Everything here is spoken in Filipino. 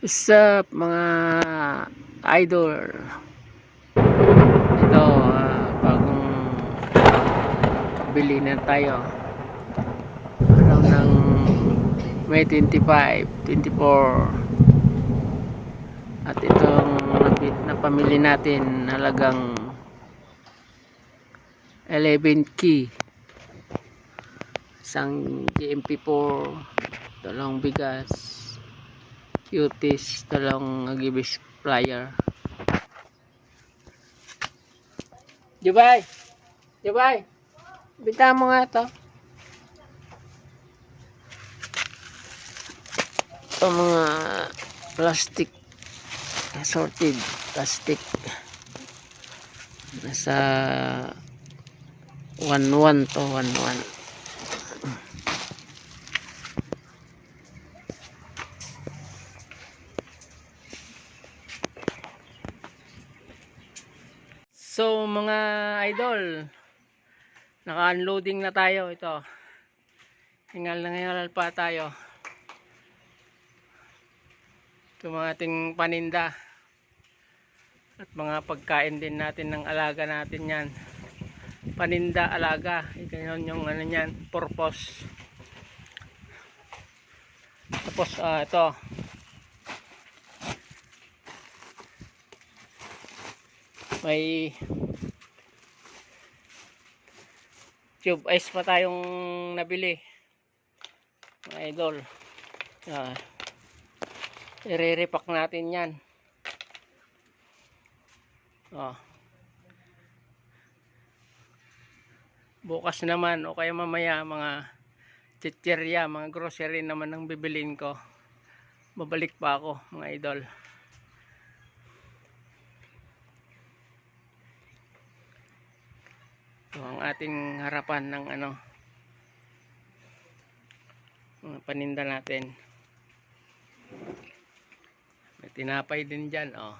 What's up mga idol? Ito, ah, bagong bili na tayo. Around ng May 25, 24. At itong napi- napamili natin halagang 11 key. Isang GMP4, dalawang bigas, cuties, dalawang agibis plier. Jubay! Jubay! Bita mo nga to. Ito mga plastic assorted plastic nasa 1-1 to 1-1 So mga idol, naka-unloading na tayo ito. Hingal na hingal pa tayo. Ito mga ating paninda. At mga pagkain din natin ng alaga natin yan. Paninda, alaga. Yun yung ano yan, purpose. Tapos ah, ito. May tube ice pa tayong nabili. Mga idol. Ah, Ire-repack natin yan. Oh. Bukas naman o kaya mamaya mga chicherya, mga grocery naman ang bibilin ko. Babalik pa ako mga idol. Ito ang ating harapan ng ano mga paninda natin. May tinapay din dyan, oh.